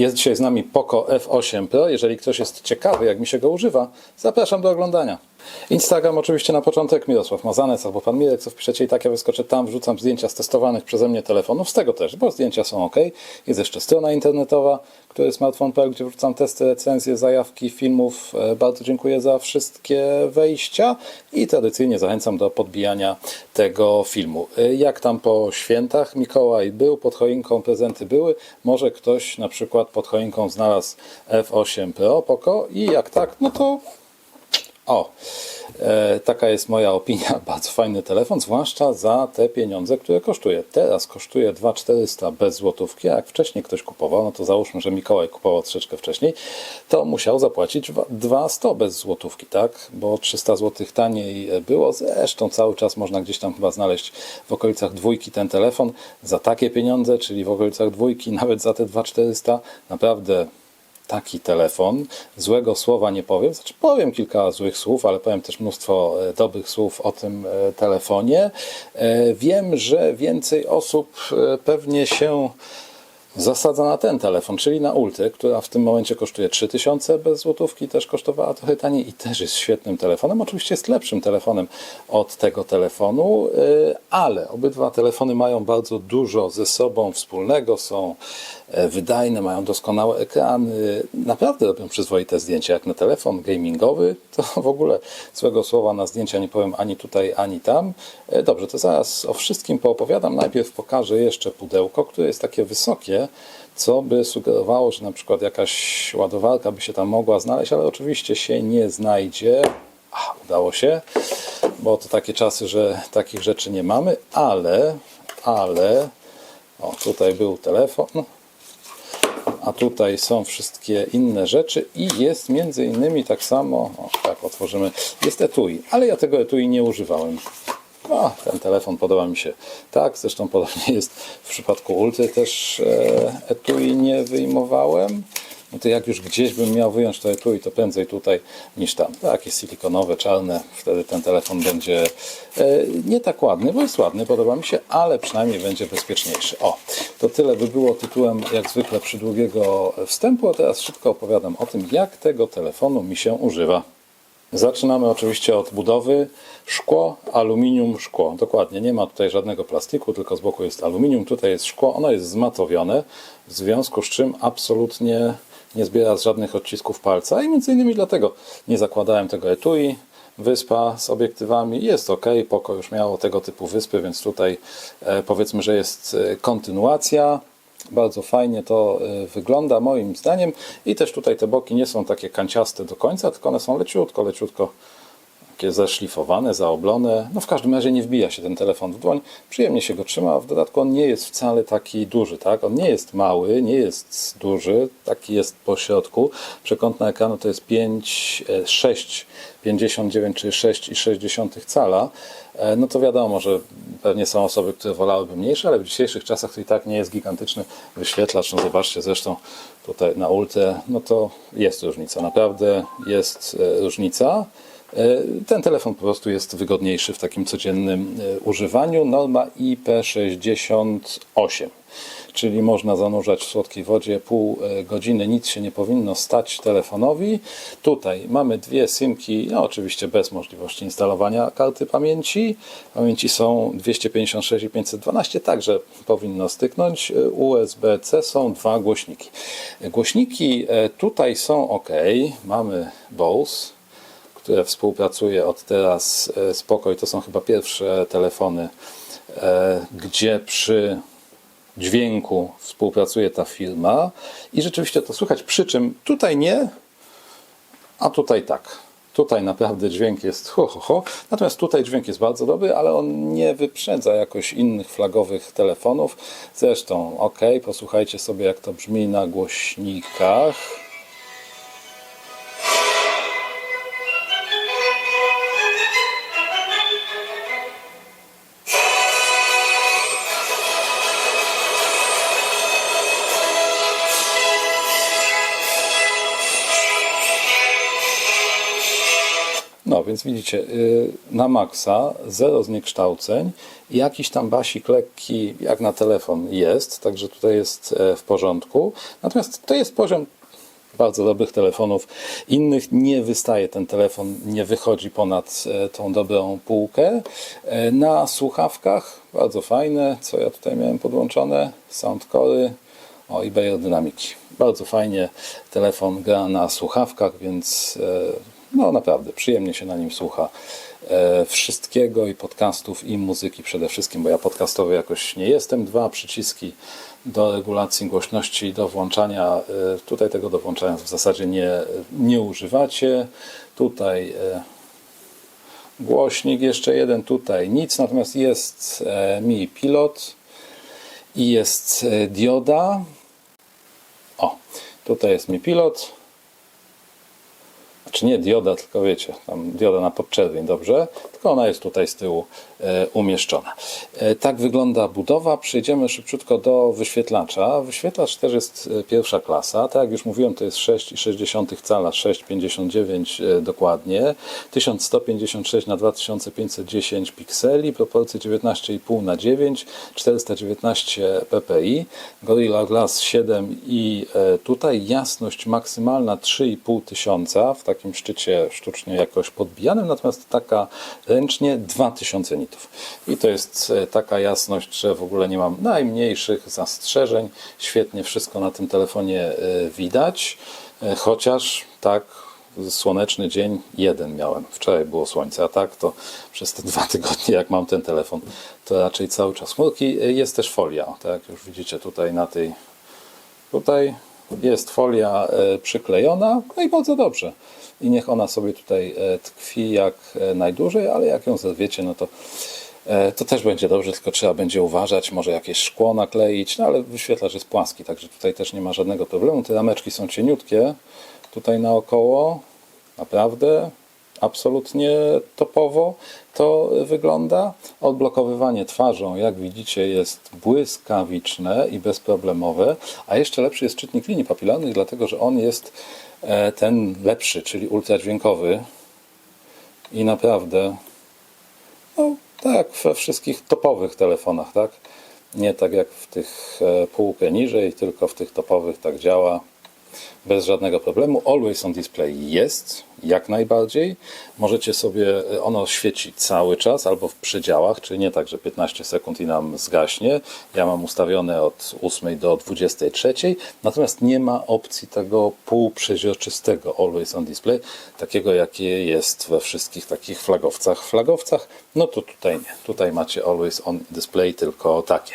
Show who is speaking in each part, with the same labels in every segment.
Speaker 1: Jest dzisiaj z nami Poco F8 Pro. Jeżeli ktoś jest ciekawy, jak mi się go używa, zapraszam do oglądania. Instagram oczywiście na początek Mirosław Mazanec albo Pan Mirek, co wpiszecie i tak ja wyskoczę tam, wrzucam zdjęcia z testowanych przeze mnie telefonów, z tego też, bo zdjęcia są ok. Jest jeszcze strona internetowa, który smartphone.pl, gdzie wrzucam testy, recenzje, zajawki filmów. E, Bardzo dziękuję za wszystkie wejścia i tradycyjnie zachęcam do podbijania tego filmu. E, Jak tam po świętach Mikołaj był, pod choinką prezenty były, może ktoś na przykład pod choinką znalazł F8 Pro Poco i jak tak, no to o, e, taka jest moja opinia. Bardzo fajny telefon, zwłaszcza za te pieniądze, które kosztuje. Teraz kosztuje 2400 bez złotówki, a jak wcześniej ktoś kupował, no to załóżmy, że Mikołaj kupował troszeczkę wcześniej, to musiał zapłacić 200 bez złotówki, tak? Bo 300 zł taniej było. Zresztą cały czas można gdzieś tam chyba znaleźć w okolicach dwójki ten telefon za takie pieniądze, czyli w okolicach dwójki, nawet za te 2400. Naprawdę taki telefon. Złego słowa nie powiem, znaczy powiem kilka złych słów, ale powiem też mnóstwo e, dobrych słów o tym e, telefonie. E, Wiem, że więcej osób pewnie się zasadza na ten telefon, czyli na Ultę, która w tym momencie kosztuje 3000 bez złotówki, też kosztowała trochę taniej i też jest świetnym telefonem. Oczywiście jest lepszym telefonem od tego telefonu, yy, ale obydwa telefony mają bardzo dużo ze sobą wspólnego, są e, wydajne, mają doskonałe ekrany, naprawdę robią przyzwoite zdjęcia. Jak na telefon gamingowy, to w ogóle złego słowa na zdjęcia nie powiem ani tutaj, ani tam. E, Dobrze, to zaraz o wszystkim poopowiadam. Najpierw pokażę jeszcze pudełko, które jest takie wysokie, co by sugerowało, że na przykład jakaś ładowarka by się tam mogła znaleźć, ale oczywiście się nie znajdzie. A, udało się, bo to takie czasy, że takich rzeczy nie mamy, ale, ale, o tutaj był telefon, a tutaj są wszystkie inne rzeczy i jest między innymi tak samo, o, tak otworzymy, jest etui, ale ja tego etui nie używałem. Ten telefon podoba mi się tak, zresztą podobnie jest w przypadku Ulty też e, etui nie wyjmowałem. No to jak już gdzieś bym miał wyjąć to etui, to prędzej tutaj niż tam. Takie silikonowe, czarne, wtedy ten telefon będzie e, nie tak ładny, bo jest ładny, podoba mi się, ale przynajmniej będzie bezpieczniejszy. O, to tyle by było tytułem jak zwykle przydługiego wstępu, a teraz szybko opowiadam o tym, jak tego telefonu mi się używa. Zaczynamy oczywiście od budowy. Szkło, aluminium, szkło. Dokładnie, nie ma tutaj żadnego plastiku, tylko z boku jest aluminium. Tutaj jest szkło, ono jest zmatowione, w związku z czym absolutnie nie zbiera żadnych odcisków palca i między innymi dlatego nie zakładałem tego etui. Wyspa z obiektywami jest ok, Poko już miało tego typu wyspy, więc tutaj e, powiedzmy, że jest e, kontynuacja. Bardzo fajnie to y, wygląda moim zdaniem. I też tutaj te boki nie są takie kanciaste do końca, tylko one są leciutko, leciutko takie zeszlifowane, zaoblone. No w każdym razie nie wbija się ten telefon w dłoń, przyjemnie się go trzyma, w dodatku on nie jest wcale taki duży, tak? On nie jest mały, nie jest duży, taki jest po środku. Przekątna ekranu to jest 5, 6, 59 czy 6,6 cala. E, No to wiadomo, że pewnie są osoby, które wolałyby mniejsze, ale w dzisiejszych czasach to i tak nie jest gigantyczny wyświetlacz. No zobaczcie zresztą tutaj na ultrę, no to jest różnica, naprawdę jest e, różnica. E, Ten telefon po prostu jest wygodniejszy w takim codziennym e, używaniu. Norma IP68, czyli można zanurzać w słodkiej wodzie pół e, godziny, nic się nie powinno stać telefonowi. Tutaj mamy dwie SIMki, no oczywiście bez możliwości instalowania karty pamięci. Pamięci są 256 i 512, także powinno styknąć. USB-C są dwa głośniki. Głośniki tutaj są ok. Mamy Bose które współpracuje od teraz e, spokoj. To są chyba pierwsze telefony, e, gdzie przy dźwięku współpracuje ta firma i rzeczywiście to słychać, przy czym tutaj nie, a tutaj tak. Tutaj naprawdę dźwięk jest ho, ho, ho. Natomiast tutaj dźwięk jest bardzo dobry, ale on nie wyprzedza jakoś innych flagowych telefonów. Zresztą, ok, posłuchajcie sobie, jak to brzmi na głośnikach. Więc widzicie, y, na maksa zero zniekształceń, jakiś tam basik lekki jak na telefon jest, także tutaj jest e, w porządku. Natomiast to jest poziom bardzo dobrych telefonów. Innych nie wystaje ten telefon, nie wychodzi ponad e, tą dobrą półkę. E, Na słuchawkach bardzo fajne, co ja tutaj miałem podłączone, Soundcore'y, o i Bayer Dynamiki. Bardzo fajnie telefon gra na słuchawkach, więc no naprawdę przyjemnie się na nim słucha e, wszystkiego i podcastów i muzyki przede wszystkim, bo ja podcastowy jakoś nie jestem. Dwa przyciski do regulacji głośności i do włączania. e, Tutaj tego do włączania w zasadzie nie, nie używacie. Tutaj e, głośnik jeszcze jeden, tutaj nic, natomiast jest Mi Pilot i jest dioda. O, tutaj jest Mi Pilot. Znaczy nie dioda, tylko wiecie, tam dioda na podczerwień, dobrze? Tylko ona jest tutaj z tyłu e, umieszczona. E, tak wygląda budowa. Przejdziemy szybciutko do wyświetlacza. Wyświetlacz też jest e, pierwsza klasa. Tak jak już mówiłem, to jest 6,6 cala, 6,59 e, dokładnie. 1156 na 2510 pikseli, proporcje 19,5 na 9, 419 ppi, Gorilla Glass 7 i tutaj jasność maksymalna 3,5 tysiąca w takim szczycie sztucznie jakoś podbijanym, natomiast taka ręcznie 2000 nitów. I to jest e, taka jasność, że w ogóle nie mam najmniejszych zastrzeżeń. Świetnie wszystko na tym telefonie e, widać, e, chociaż tak słoneczny dzień jeden miałem. Wczoraj było słońce, a tak to przez te dwa tygodnie, jak mam ten telefon, to raczej cały czas chmurki. Jest też folia, tak już widzicie tutaj na tej Tutaj jest folia przyklejona, no i bardzo dobrze. I niech ona sobie tutaj e, tkwi jak e, najdłużej, ale jak ją zerwiecie, no to, e, to też będzie dobrze, tylko trzeba będzie uważać, może jakieś szkło nakleić, no ale wyświetlacz jest płaski, także tutaj też nie ma żadnego problemu. Te rameczki są cieniutkie tutaj naokoło, naprawdę absolutnie topowo to wygląda. Odblokowywanie twarzą, jak widzicie, jest błyskawiczne i bezproblemowe, a jeszcze lepszy jest czytnik linii papilarnych, dlatego że on jest e, ten lepszy, czyli ultradźwiękowy i naprawdę no, tak we wszystkich topowych telefonach, tak? Nie tak jak w tych e, półkę niżej, tylko w tych topowych tak działa bez żadnego problemu. Always on display jest, jak najbardziej. Możecie sobie, e, ono świeci cały czas albo w przedziałach, czyli nie tak, że 15 sekund i nam zgaśnie. Ja mam ustawione od 8 do 23, natomiast nie ma opcji tego półprzeźroczystego Always on display, takiego jakie jest we wszystkich takich flagowcach. Flagowcach, no to tutaj nie. Tutaj macie Always on display, tylko takie.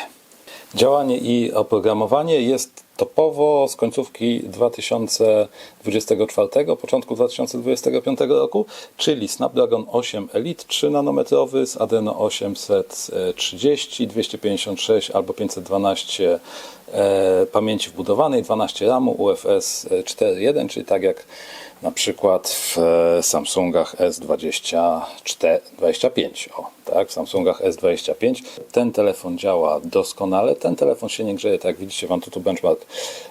Speaker 1: Działanie i oprogramowanie jest topowo z końcówki 2024, początku 2025 roku, czyli Snapdragon 8 Elite 3 nanometrowy z Adreno 830, 256 albo 512 e, pamięci wbudowanej, 12 RAMu, UFS 4.1, czyli tak jak na przykład w e, Samsungach S25. O, tak, w Samsungach S25. Ten telefon działa doskonale. Ten telefon się nie grzeje, tak jak widzicie w Antutu Benchmark,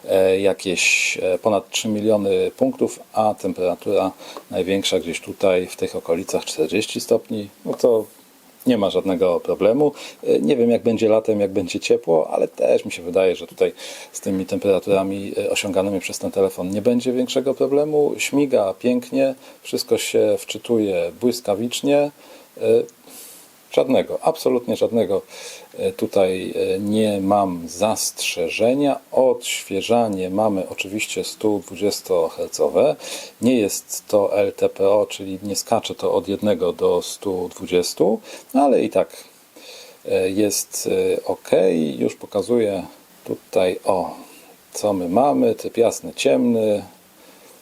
Speaker 1: e, jakieś e, ponad 3 miliony punktów, a temperatura największa gdzieś tutaj w tych okolicach 40 stopni. No to nie ma żadnego problemu. E, Nie wiem, jak będzie latem, jak będzie ciepło, ale też mi się wydaje, że tutaj z tymi temperaturami osiąganymi przez ten telefon nie będzie większego problemu. Śmiga pięknie, wszystko się wczytuje błyskawicznie. Żadnego, absolutnie żadnego e, tutaj e, nie mam zastrzeżenia. Odświeżanie mamy oczywiście 120 Hz. Nie jest to LTPO, czyli nie skacze to od 1 do 120, no ale i tak e, jest ok. Już pokazuję tutaj o co my mamy. Typ jasny, ciemny,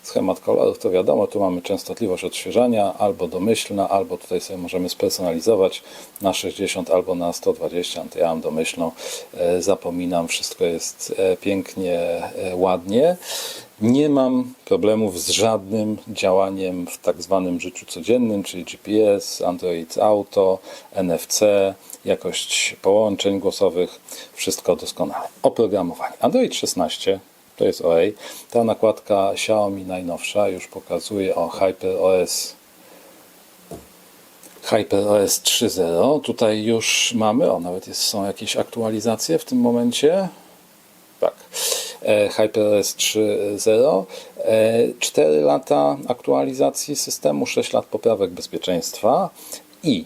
Speaker 1: Schemat kolorów to wiadomo, tu mamy częstotliwość odświeżania albo domyślna, albo tutaj sobie możemy spersonalizować na 60 albo na 120. Ja mam domyślną, e, zapominam, wszystko jest e, pięknie, e, ładnie. Nie mam problemów z żadnym działaniem w tak zwanym życiu codziennym, czyli GPS, Android Auto, NFC, jakość połączeń głosowych, wszystko doskonale. Oprogramowanie. Android 16 to jest OA. Ta nakładka Xiaomi najnowsza już pokazuje o HyperOS HyperOS 3.0. Tutaj już mamy, o nawet jest, są jakieś aktualizacje w tym momencie. Tak. E, HyperOS 3.0. E, 4 lata aktualizacji systemu, 6 lat poprawek bezpieczeństwa i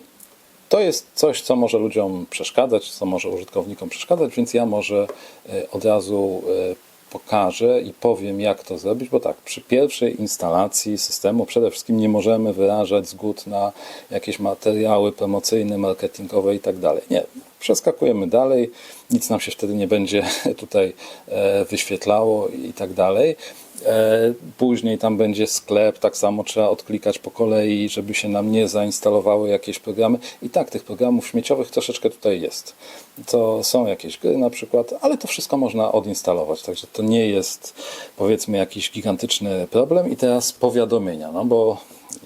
Speaker 1: to jest coś, co może ludziom przeszkadzać, co może użytkownikom przeszkadzać, więc ja może e, od razu e, pokażę i powiem, jak to zrobić, bo tak, przy pierwszej instalacji systemu przede wszystkim nie możemy wyrażać zgód na jakieś materiały promocyjne, marketingowe i tak dalej. Nie, przeskakujemy dalej, nic nam się wtedy nie będzie tutaj e, wyświetlało i tak dalej. E, Później tam będzie sklep, tak samo trzeba odklikać po kolei, żeby się nam nie zainstalowały jakieś programy. I tak, tych programów śmieciowych troszeczkę tutaj jest. To są jakieś gry na przykład, ale to wszystko można odinstalować, także to nie jest powiedzmy jakiś gigantyczny problem. I teraz powiadomienia, no bo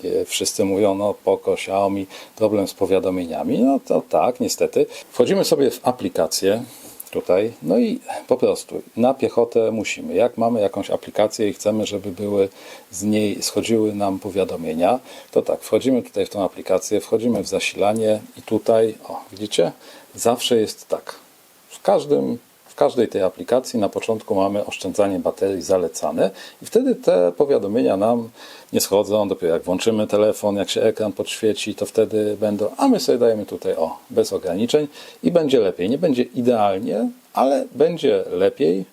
Speaker 1: e, wszyscy mówią, no Poco, Xiaomi, problem z powiadomieniami. No to tak, niestety. Wchodzimy sobie w aplikację, tutaj. No i po prostu na piechotę musimy. Jak mamy jakąś aplikację i chcemy, żeby były z niej schodziły nam powiadomienia, to tak, wchodzimy tutaj w tą aplikację, wchodzimy w zasilanie i tutaj, o, widzicie, zawsze jest tak. W każdym każdej tej aplikacji na początku mamy oszczędzanie baterii zalecane i wtedy te powiadomienia nam nie schodzą. Dopiero jak włączymy telefon, jak się ekran podświeci, to wtedy będą, a my sobie dajemy tutaj o, bez ograniczeń i będzie lepiej. Nie będzie idealnie, ale będzie lepiej.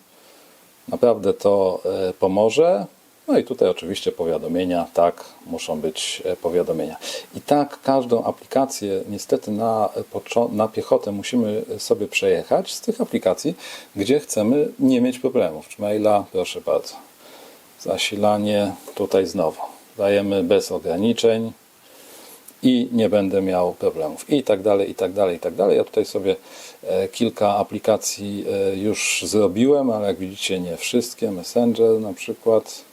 Speaker 1: Naprawdę to e, pomoże. No i tutaj oczywiście powiadomienia, tak, muszą być e, powiadomienia. I tak każdą aplikację niestety na, e, na piechotę musimy sobie przejechać z tych aplikacji, gdzie chcemy nie mieć problemów. Czy maila, proszę bardzo. Zasilanie tutaj znowu. Dajemy bez ograniczeń i nie będę miał problemów. I tak dalej, i tak dalej, i tak dalej. Ja tutaj sobie e, kilka aplikacji e, już zrobiłem, ale jak widzicie nie wszystkie. Messenger na przykład.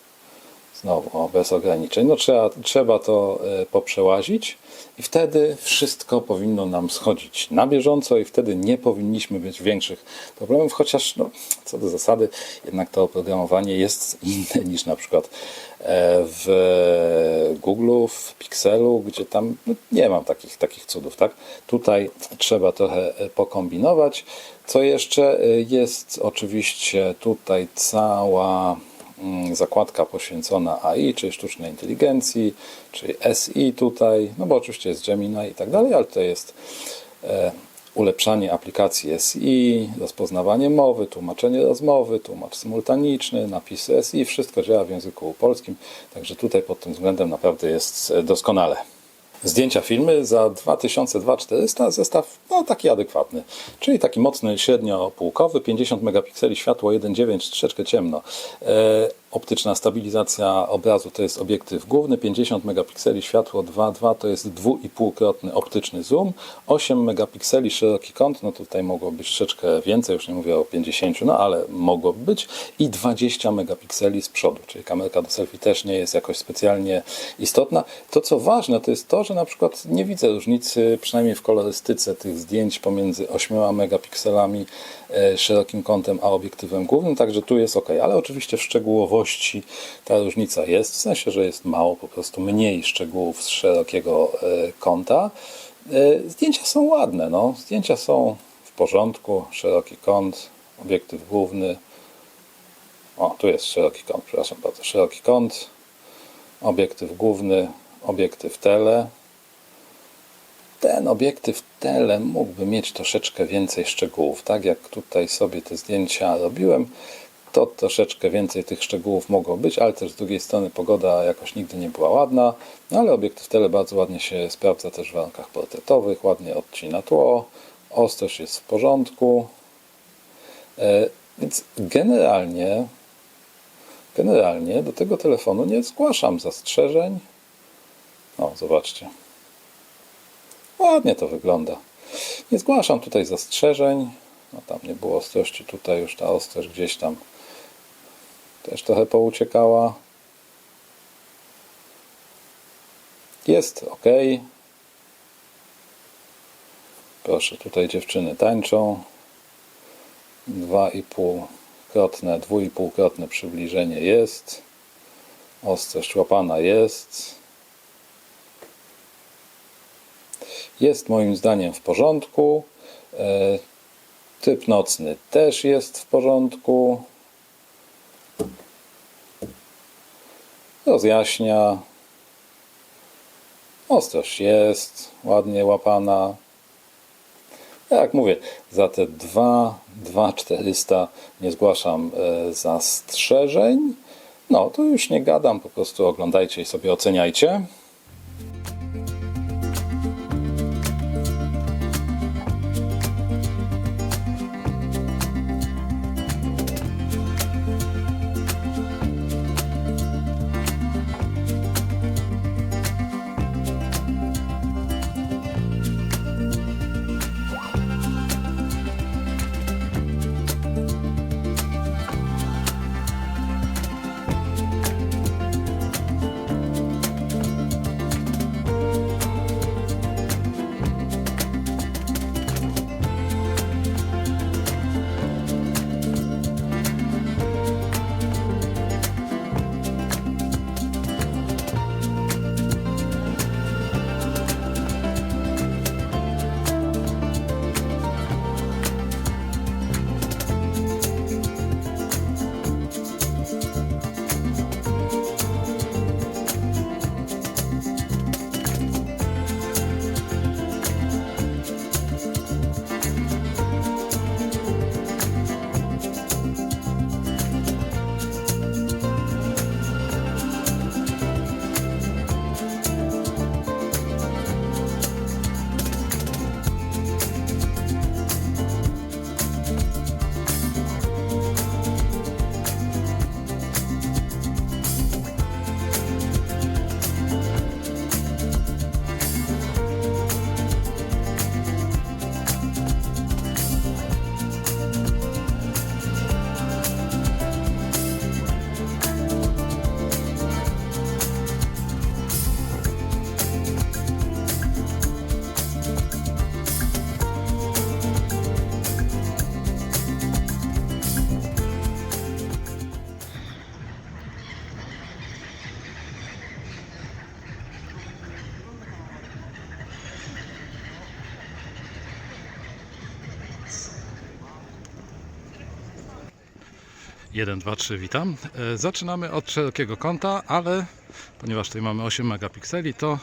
Speaker 1: Znowu, o, bez ograniczeń. No trzeba, trzeba to e, poprzełazić i wtedy wszystko powinno nam schodzić na bieżąco i wtedy nie powinniśmy mieć większych problemów, chociaż no, co do zasady jednak to oprogramowanie jest inne niż na przykład e, w Google, w Pixelu, gdzie tam no, nie mam takich, takich cudów. Tak? Tutaj trzeba trochę e, pokombinować. Co jeszcze jest oczywiście tutaj cała zakładka poświęcona AI, czyli sztucznej inteligencji, czyli SI tutaj, no bo oczywiście jest Gemini i tak dalej, ale to jest e, ulepszanie aplikacji SI, rozpoznawanie mowy, tłumaczenie rozmowy, tłumacz symultaniczny, napisy SI, wszystko działa w języku polskim, także tutaj pod tym względem naprawdę jest e, doskonale. Zdjęcia filmy za 2200 zestaw no, taki adekwatny, czyli taki mocny średniopółkowy, 50 megapikseli, światło 1.9, troszeczkę ciemno. E, optyczna stabilizacja obrazu to jest obiektyw główny, 50 megapikseli, światło 2.2 to jest 2,5-krotny optyczny zoom, 8 megapikseli szeroki kąt, no tutaj mogło być troszeczkę więcej, już nie mówię o 50, no ale mogło być. I 20 megapikseli z przodu, czyli kamerka do selfie też nie jest jakoś specjalnie istotna. To co ważne to jest to, że na przykład nie widzę różnicy, przynajmniej w kolorystyce tych zdjęć pomiędzy 8 megapikselami e, szerokim kątem a obiektywem głównym, także tu jest ok, ale oczywiście w szczegółowości ta różnica jest, w sensie, że jest mało po prostu mniej szczegółów z szerokiego e, kąta. E, Zdjęcia są ładne, no. zdjęcia są w porządku, szeroki kąt, obiektyw główny. O, tu jest szeroki kąt, przepraszam bardzo, szeroki kąt, obiektyw główny, obiektyw tele. Ten obiektyw tele mógłby mieć troszeczkę więcej szczegółów. Tak jak tutaj sobie te zdjęcia robiłem, to troszeczkę więcej tych szczegółów mogło być, ale też z drugiej strony pogoda jakoś nigdy nie była ładna, no ale obiektyw tele bardzo ładnie się sprawdza też w warunkach portretowych, ładnie odcina tło, ostrość jest w porządku, e, więc generalnie generalnie do tego telefonu nie zgłaszam zastrzeżeń. O, zobaczcie. Ładnie to wygląda. Nie zgłaszam tutaj zastrzeżeń. No tam nie było ostrości, tutaj już ta ostrość gdzieś tam też trochę pouciekała. Jest ok. Proszę, tutaj dziewczyny tańczą. 2,5 krotne, dwuipółkrotne przybliżenie jest. Ostrość łapana jest. jest moim zdaniem w porządku. E, Typ nocny też jest w porządku. Rozjaśnia. Ostrość jest ładnie łapana. Jak mówię, za te 2, 2400 nie zgłaszam e, zastrzeżeń. No, to już nie gadam, po prostu oglądajcie i sobie oceniajcie. Jeden, dwa, trzy, witam. E, Zaczynamy od szerokiego kąta, ale ponieważ tutaj mamy 8 megapikseli, to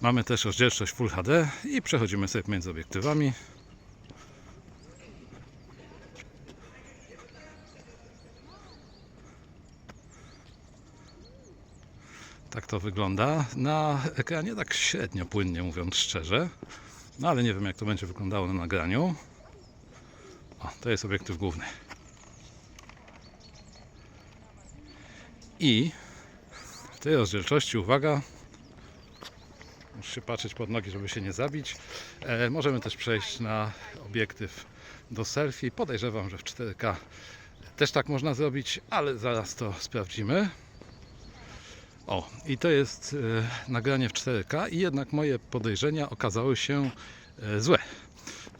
Speaker 1: mamy też rozdzielczość Full HD i przechodzimy sobie między obiektywami. Tak to wygląda. Na ekranie tak średnio płynnie, mówiąc szczerze. No ale nie wiem, jak to będzie wyglądało na nagraniu. O, to jest obiektyw główny. I w tej rozdzielczości, uwaga, muszę się patrzeć pod nogi, żeby się nie zabić. E, możemy też przejść na obiektyw do selfie. Podejrzewam, że w 4K też tak można zrobić, ale zaraz to sprawdzimy. O, i to jest e, nagranie w 4K i jednak moje podejrzenia okazały się e, złe.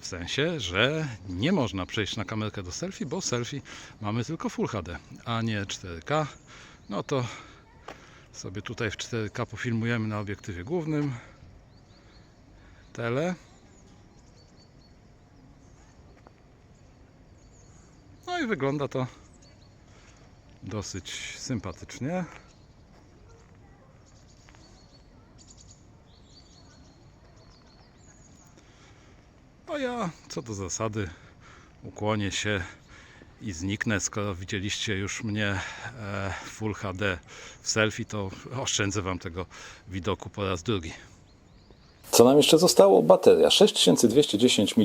Speaker 1: W sensie, że nie można przejść na kamerkę do selfie, bo selfie mamy tylko Full HD, a nie 4K. No to sobie tutaj w 4K pofilmujemy na obiektywie głównym. Tele. No i wygląda to dosyć sympatycznie. No ja co do zasady ukłonię się i zniknę. Skoro widzieliście już mnie e, Full HD w selfie, to oszczędzę Wam tego widoku po raz drugi. Co nam jeszcze zostało? Bateria 6210 mAh.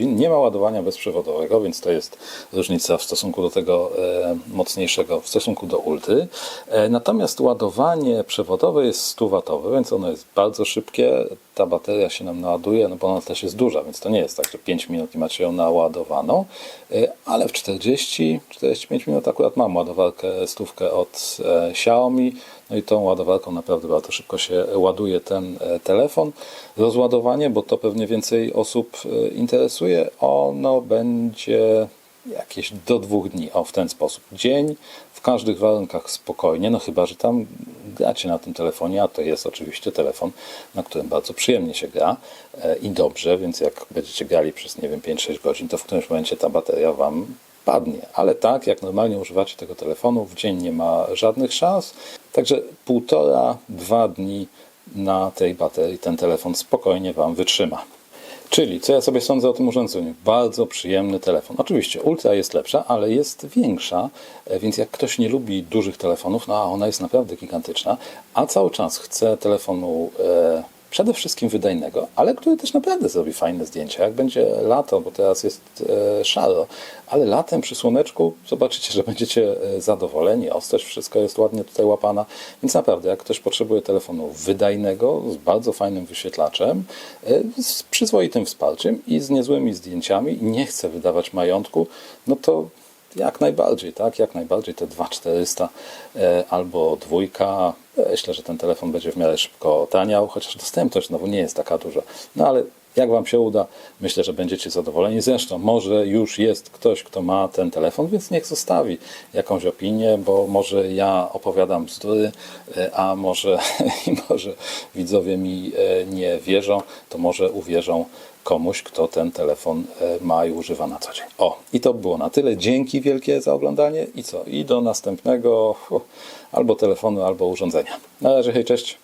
Speaker 1: Nie ma ładowania bezprzewodowego, więc to jest różnica w stosunku do tego e, mocniejszego, w stosunku do ultry. E, natomiast ładowanie przewodowe jest 100 W, więc ono jest bardzo szybkie. Ta bateria się nam naładuje, no bo ona też jest duża, więc to nie jest tak, że 5 minut i macie ją naładowaną, e, ale w 40-45 minut akurat mam ładowarkę stówkę od e, Xiaomi. No i tą ładowarką naprawdę bardzo szybko się ładuje ten e, telefon. Rozładowanie, bo to pewnie więcej osób interesuje, ono będzie jakieś do dwóch dni, o w ten sposób. Dzień w każdych warunkach spokojnie, no chyba, że tam gracie na tym telefonie, a to jest oczywiście telefon, na którym bardzo przyjemnie się gra e, i dobrze, więc jak będziecie grali przez, nie wiem, 5-6 godzin, to w którymś momencie ta bateria Wam padnie. Ale tak, jak normalnie używacie tego telefonu, w dzień nie ma żadnych szans, także półtora, dwa dni na tej baterii ten telefon spokojnie Wam wytrzyma. Czyli, co ja sobie sądzę o tym urządzeniu? Bardzo przyjemny telefon. Oczywiście Ultra jest lepsza, ale jest większa, e, więc jak ktoś nie lubi dużych telefonów, no a ona jest naprawdę gigantyczna, a cały czas chce telefonu e, przede wszystkim wydajnego, ale który też naprawdę zrobi fajne zdjęcia. Jak będzie lato, bo teraz jest e, szaro, ale latem przy słoneczku zobaczycie, że będziecie e, zadowoleni. Ostrość, wszystko jest ładnie tutaj łapana. Więc naprawdę, jak ktoś potrzebuje telefonu wydajnego, z bardzo fajnym wyświetlaczem, e, z przyzwoitym wsparciem i z niezłymi zdjęciami nie chce wydawać majątku, no to jak najbardziej, tak? Jak najbardziej te 2400 e, albo dwójka. Myślę, że ten telefon będzie w miarę szybko taniał, chociaż dostępność znowu nie jest taka duża. No ale jak Wam się uda, myślę, że będziecie zadowoleni. Zresztą może już jest ktoś, kto ma ten telefon, więc niech zostawi jakąś opinię, bo może ja opowiadam bzdury, e, a może, może widzowie mi e, nie wierzą, to może uwierzą komuś, kto ten telefon e, ma i używa na co dzień. O, i to było na tyle. Dzięki wielkie za oglądanie i co? I do następnego albo telefonu, albo urządzenia. Na razie, hej, cześć.